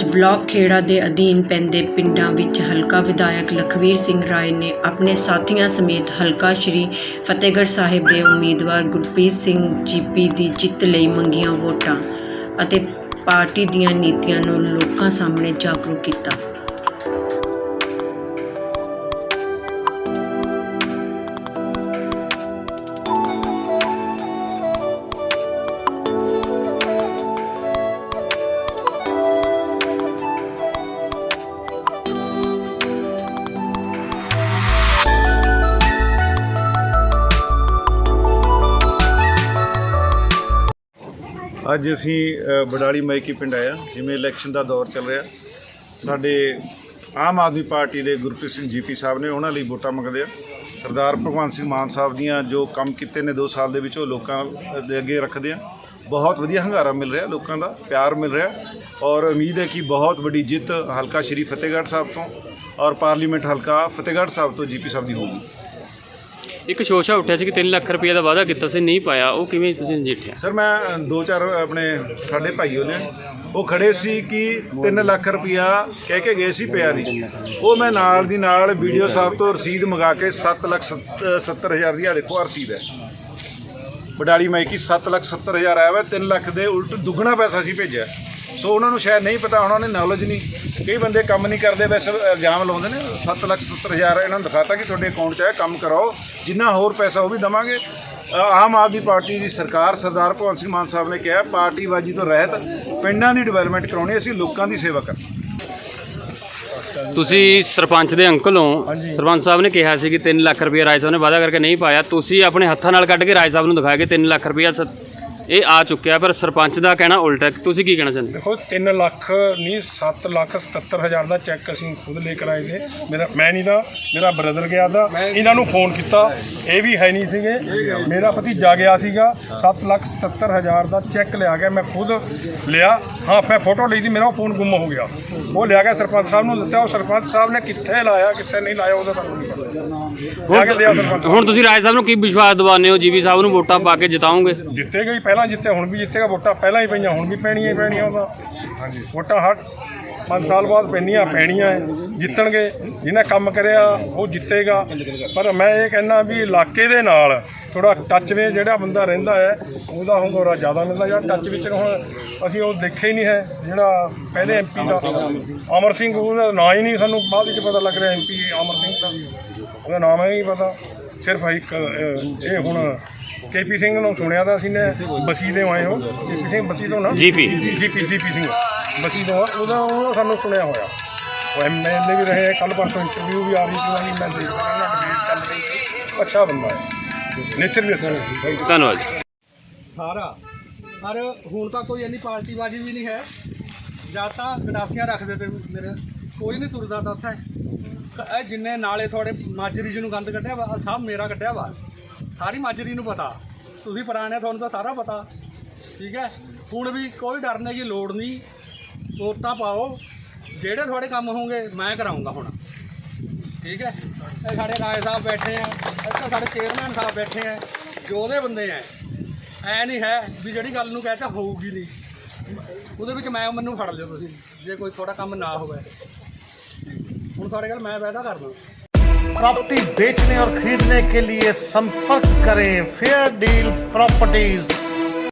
ਅੱਜ ਬਲਾਕ ਖੇੜਾ ਦੇ ਅਧੀਨ ਪੈਂਦੇ ਪਿੰਡਾਂ ਵਿੱਚ ਹਲਕਾ ਵਿਧਾਇਕ ਲਖਵੀਰ ਸਿੰਘ ਰਾਏ ਨੇ ਆਪਣੇ ਸਾਥੀਆਂ ਸਮੇਤ ਹਲਕਾ ਸ਼੍ਰੀ ਫਤਿਹਗੜ੍ਹ ਸਾਹਿਬ ਦੇ ਉਮੀਦਵਾਰ ਗੁਰਪ੍ਰੀਤ ਸਿੰਘ ਜੀਪੀ ਦੀ ਜਿੱਤ ਲਈ ਮੰਗੀਆਂ ਵੋਟਾਂ ਅਤੇ ਪਾਰਟੀ ਦੀਆਂ ਨੀਤੀਆਂ ਨੂੰ ਲੋਕਾਂ ਸਾਹਮਣੇ ਜਾਗਰੂਕ ਕੀਤਾ। ਅੱਜ ਅਸੀਂ ਬਡਾਲੀ ਮਾਈਕੀ ਪਿੰਡ ਆਇਆ ਜਿਵੇਂ ਇਲੈਕਸ਼ਨ ਦਾ ਦੌਰ ਚੱਲ ਰਿਹਾ। ਸਾਡੇ ਆਮ ਆਦਮੀ ਪਾਰਟੀ ਦੇ ਗੁਰਪ੍ਰੀਤ ਸਿੰਘ ਜੀਪੀ ਸਾਹਿਬ ਨੇ ਉਹਨਾਂ ਲਈ ਵੋਟਾਂ ਮੰਗਦੇ ਆ। ਸਰਦਾਰ ਭਗਵੰਤ ਸਿੰਘ ਮਾਨ ਸਾਹਿਬ ਦੀਆਂ ਜੋ ਕੰਮ ਕੀਤੇ ਨੇ 2 ਸਾਲ ਦੇ ਵਿੱਚ, ਉਹ ਲੋਕਾਂ ਦੇ ਅੱਗੇ ਰੱਖਦੇ ਆ। ਬਹੁਤ ਵਧੀਆ ਹੰਗਾਰਾ ਮਿਲ ਰਿਹਾ ਲੋਕਾਂ ਦਾ, ਪਿਆਰ ਮਿਲ ਰਿਹਾ। ਔਰ ਉਮੀਦ ਹੈ ਕਿ ਬਹੁਤ ਵੱਡੀ ਜਿੱਤ ਹਲਕਾ ਸ਼੍ਰੀ ਫਤਿਹਗੜ੍ਹ ਸਾਹਿਬ ਤੋਂ ਔਰ ਪਾਰਲੀਮੈਂਟ ਹਲਕਾ ਫਤਿਹਗੜ੍ਹ ਸਾਹਿਬ ਤੋਂ ਜੀਪੀ ਸਾਹਿਬ ਦੀ ਹੋਊਗੀ। ਇੱਕ ਸ਼ੋਸ਼ਾ ਉੱਠਿਆ ਸੀ ਕਿ 3 ਲੱਖ ਰੁਪਏ ਦਾ ਵਾਅਦਾ ਕੀਤਾ ਸੀ ਨਹੀਂ ਪਾਇਆ। ਉਹ ਕਿਵੇਂ ਤੁਸੀਂ ਨਜਿੱਠਿਆ? ਸਰ ਮੈਂ ਅ, ਦੋ ਚਾਰ ਆਪਣੇ ਸਾਡੇ ਭਾਈਓ ਨੇ ਉਹ ਖੜੇ ਸੀ ਕਿ 3 ਲੱਖ ਰੁਪਇਆ ਕਹਿ ਕੇ ਗਏ ਸੀ ਪਿਆ ਨਹੀਂ ਉਹ ਮੈਂ ਨਾਲ ਦੀ ਨਾਲ ਵੀਡੀਓ ਸਾਹਿਬ ਤੋਂ ਰਸੀਦ ਮੰਗਾ ਕੇ 7 ਲੱਖ 70 ਹਜ਼ਾਰ ਦੀ ਆ ਦੇਖੋ ਆਹ ਰਸੀਦ ਹੈ। ਬਡਾਲੀ ਮਾਈਕੀ 7 ਲੱਖ 70 ਹਜ਼ਾਰ ਆਇਆ ਵਾ 3 ਲੱਖ ਦੇ ਉਲਟ ਦੁੱਗਣਾ ਪੈਸਾ ਸੀ ਭੇਜਿਆ। ਸੋ ਉਹਨਾਂ ਨੂੰ ਸ਼ਾਇਦ ਨਹੀਂ ਪਤਾ ਉਹਨਾਂ ਨੇ ਨੌਲੇਜ ਨਹੀਂ। ਕਈ ਬੰਦੇ ਕੰਮ ਨਹੀਂ ਕਰਦੇ ਵੈਸੇ ਇਲਜ਼ਾਮ ਲਾਉਂਦੇ ਨੇ 7 ਲੱਖ 70 ਹਜ਼ਾਰ ਇਹਨਾਂ ਨੂੰ ਦਿਖਾਤਾ ਕਿ ਤੁਹਾਡੇ ਅਕਾਊਂਟ 'ਚ ਹੈ ਕੰਮ ਕਰਾਓ ਜਿੰਨਾ ਹੋਰ ਪੈਸਾ ਉਹ ਵੀ ਦਵਾਂਗੇ। ਆਮ ਆਦਮੀ ਪਾਰਟੀ ਦੀ ਸਰਕਾਰ ਸਰਦਾਰ ਭਗਵੰਤ ਸਿੰਘ ਮਾਨ ਸਾਹਿਬ ਨੇ ਕਿਹਾ ਪਾਰਟੀਬਾਜ਼ੀ ਤੋਂ ਰਹਿਤ ਪਿੰਡਾਂ ਦੀ ਡਿਵੈਲਪਮੈਂਟ ਕਰਾਉਣੀ ਅਸੀਂ ਲੋਕਾਂ ਦੀ ਸੇਵਾ ਕਰਨੀ। ਤੁਸੀਂ ਸਰਪੰਚ ਦੇ ਅੰਕਲ ਹੋ। ਸਰਪੰਚ ਸਾਹਿਬ ਨੇ ਕਿਹਾ ਸੀ ਕਿ 3 ਲੱਖ ਰੁਪਏ ਰਾਜ ਸਾਹਿਬ ਨੇ ਵਾਅਦਾ ਕਰਕੇ ਨਹੀਂ ਪਾਇਆ। ਤੁਸੀਂ ਆਪਣੇ ਹੱਥਾਂ ਨਾਲ ਕੱਢ ਕੇ ਰਾਜ ਸਾਹਿਬ ਨੂੰ ਦਿਖਾਇਆ ਕਿ 3 ਲੱਖ ਰੁਪਏ ਇਹ ਆ ਚੁੱਕਿਆ ਪਰ ਸਰਪੰਚ ਦਾ ਕਹਿਣਾ ਉਲਟਾ ਹੈ। ਤੁਸੀਂ ਕੀ ਕਹਿਣਾ ਚਾਹੁੰਦੇ ਦੇਖੋ 3 ਲੱਖ ਨਹੀਂ 7 ਲੱਖ 77 ਹਜ਼ਾਰ ਦਾ ਚੈੱਕ ਅਸੀਂ ਖੁਦ ਲੈ ਕੇ ਆਏ ਤੇ ਮੇਰਾ ਮੈਂ ਨਹੀਂ ਦਾ ਮੇਰਾ ਬ੍ਰਦਰ ਗਿਆ ਦਾ। ਇਹਨਾਂ ਨੂੰ ਫੋਨ ਕੀਤਾ। ਇਹ ਵੀ ਹੈ ਨਹੀਂ ਸੀਗੇ। ਮੇਰਾ ਭਤੀਜਾ ਗਿਆ ਸੀਗਾ। 7 ਲੱਖ 77 ਹਜ਼ਾਰ ਦਾ ਚੈੱਕ ਲਿਆ ਗਿਆ। ਮੈਂ ਖੁਦ ਲਿਆ। ਹਾਂ ਮੈਂ ਫੋਟੋ ਲਈ ਸੀ। ਮੇਰਾ ਉਹ ਫੋਨ ਗੁੰਮ ਹੋ ਗਿਆ। ਉਹ ਲਿਆ ਗਿਆ ਸਰਪੰਚ ਸਾਹਿਬ ਨੂੰ ਦਿੱਤਾ। ਉਹ ਸਰਪੰਚ ਸਾਹਿਬ ਨੇ ਕਿੱਥੇ ਲਾਇਆ ਕਿੱਥੇ ਨਹੀਂ ਲਾਇਆ ਉਹਦਾ ਸਾਨੂੰ ਨਹੀਂ ਪਤਾ ਲਿਆ ਕੇ ਦਿਆ ਸਰਪੰਚ ਹੁਣ ਤੁਸੀਂ ਰਾਜ ਸਾਹਿਬ ਨੂੰ ਕੀ ਵਿਸ਼ਵਾਸ ਦਿਵਾਉਂਦੇ ਹੋ? ਜੀਵੀ ਸਾਹਿਬ ਨੂੰ ਵੋਟਾਂ ਪਾ ਕੇ ਜਿਤਾਓਗੇ ਜਿੱਤੇ ਗਈ ਪਹਿਲਾਂ ਜਿੱਤੇ ਹੁਣ ਵੀ ਜਿੱਤੇਗਾ ਵੋਟਾਂ ਪਹਿਲਾਂ ਹੀ ਪਈਆਂ ਹੁਣ ਵੀ ਪੈਣੀਆਂ ਹੀ ਪੈਣੀਆਂ ਉਹਦਾ। ਹਾਂਜੀ। ਵੋਟਾਂ ਹਰ 5 ਸਾਲ ਬਾਅਦ ਪੈਣੀਆਂ ਪੈਣੀਆਂ ਹੈ। ਜਿੱਤਣਗੇ ਜਿਹਨੇ ਕੰਮ ਕਰਿਆ ਉਹ ਜਿੱਤੇਗਾ। ਪਰ ਮੈਂ ਇਹ ਕਹਿੰਦਾ ਵੀ ਇਲਾਕੇ ਦੇ ਨਾਲ ਥੋੜਾ ਟੱਚ ਵਿੱਚ ਜਿਹੜਾ ਬੰਦਾ ਰਹਿੰਦਾ ਹੈ ਉਹਦਾ ਹੰਗੋਰਾ ਜ਼ਿਆਦਾ ਮਿਲਦਾ ਜਿਹੜਾ ਟੱਚ ਵਿੱਚ ਹੁਣ ਅਸੀਂ ਉਹ ਦੇਖਿਆ ਹੀ ਨਹੀਂ ਹੈ ਜਿਹੜਾ ਪਹਿਲੇ ਐਮਪੀ ਦਾ ਅਮਰ ਸਿੰਘ ਉਹਦਾ ਨਾਂ ਹੀ ਨਹੀਂ ਸਾਨੂੰ ਬਾਅਦ ਵਿੱਚ ਪਤਾ ਲੱਗ ਰਿਹਾ ਐਮਪੀ ਅਮਰ ਸਿੰਘ ਦਾ। ਉਹਦਾ ਨਾਮ ਹੀ ਨਹੀਂ ਪਤਾ। ਸਿਰਫ ਇੱਕ ਅਹ, ਇਹ ਹੁਣ ਕੇਪੀ ਸਿੰਘ ਨੂੰ ਸੁਣਿਆ ਤਾਂ ਅਸੀਂ ਨੇ ਬਸੀ ਦੇ ਆਏ ਹੋ। ਕੇਪੀ ਸਿੰਘ ਬਸੀ ਤੋਂ ਨਾ? GP GP GP Singh. Bassi ਤੋਂ ਆ, ਉਹਦਾ ਉਹਦਾ ਸਾਨੂੰ ਸੁਣਿਆ ਹੋਇਆ। ਉਹ ਐਮਐਲਏ ਵੀ ਰਹੇ ਕੱਲ ਪਰਸੋਂ ਇੰਟਰਵਿਊ ਵੀ ਆ ਰਹੀ ਸੀ ਮੈਂ ਦੇਖ ਰਿਹਾ ਡਿਬੇਟ ਚੱਲ ਰਹੀ ਸੀ। ਅੱਛਾ ਬੰਦਾ ਹੈ। ਨੇਚਰ ਵੀ ਅੱਛਾ ਹੈ। ਧੰਨਵਾਦ ਜੀ। ਸਾਰਾ। ਪਰ ਹੁਣ ਤਾਂ ਕੋਈ ਇੰਨੀ ਪਾਰਟੀਬਾਜ਼ੀ ਵੀ ਨਹੀਂ ਹੈ। ਜਾਂ ਤਾਂ ਗਡਾਸੀਆਂ ਰੱਖਦੇ ਤੇ ਮੇਰੇ। ਕੋਈ ਨਹੀਂ ਤੁਰਦਾ ਤਾਂ ਉੱਥੇ। ਇਹ ਜਿੰਨੇ ਨਾਲੇ ਤੁਹਾਡੇ ਮਾਜਰੀ ਜੀ ਨੂੰ ਗੰਦ ਕੱਢਿਆ ਵਾ, ਆਹ ਸਭ ਮੇਰਾ ਕੱਢਿਆ ਵਾ। ਸਾਰੀ ਮਾਜਰੀ ਨੂੰ ਪਤਾ। ਤੁਸੀਂ ਪੁਰਾਣੇ, ਤੁਹਾਨੂੰ ਤਾਂ ਸਾਰਾ ਪਤਾ। ਠੀਕ ਹੈ? ਹੁਣ ਵੀ ਕੋਈ ਡਰਨੇ ਦੀ ਲੋੜ ਨਹੀਂ। ਵੋਟਾਂ ਪਾਓ। ਜਿਹੜੇ ਤੁਹਾਡੇ ਕੰਮ ਹੋਣਗੇ, ਮੈਂ ਕਰਾਉਂਗਾ ਹੁਣ। ਠੀਕ ਹੈ? ਇਹ ਸਾਡੇ ਰਾਏ ਸਾਹਿਬ ਬੈਠੇ ਆ। ਇੱਥੇ ਸਾਡੇ ਚੇਅਰਮੈਨ ਸਾਹਿਬ ਬੈਠੇ ਆ। ਜੋਦੇ ਬੰਦੇ ਆ। ਐ ਨਹੀਂ ਹੈ ਵੀ ਜਿਹੜੀ ਗੱਲ ਨੂੰ ਕਹਿ ਹੋਊਗੀ ਨਹੀਂ। ਉਹਦੇ ਵਿੱਚ ਮੈਂ, ਮੈਨੂੰ ਫੜ ਲਿਓ ਤੁਸੀਂ, ਜੇ ਕੋਈ ਤੁਹਾਡਾ ਕੰਮ ਨਾ ਹੋਵੇ। ਹੁਣ ਤੁਹਾਡੇ ਗੱਲ ਮੈਂ ਵਾਅਦਾ ਕਰਦਾ प्रॉपर्टी बेचने और खरीदने के लिए संपर्क करें फेयर डील प्रॉपर्टीज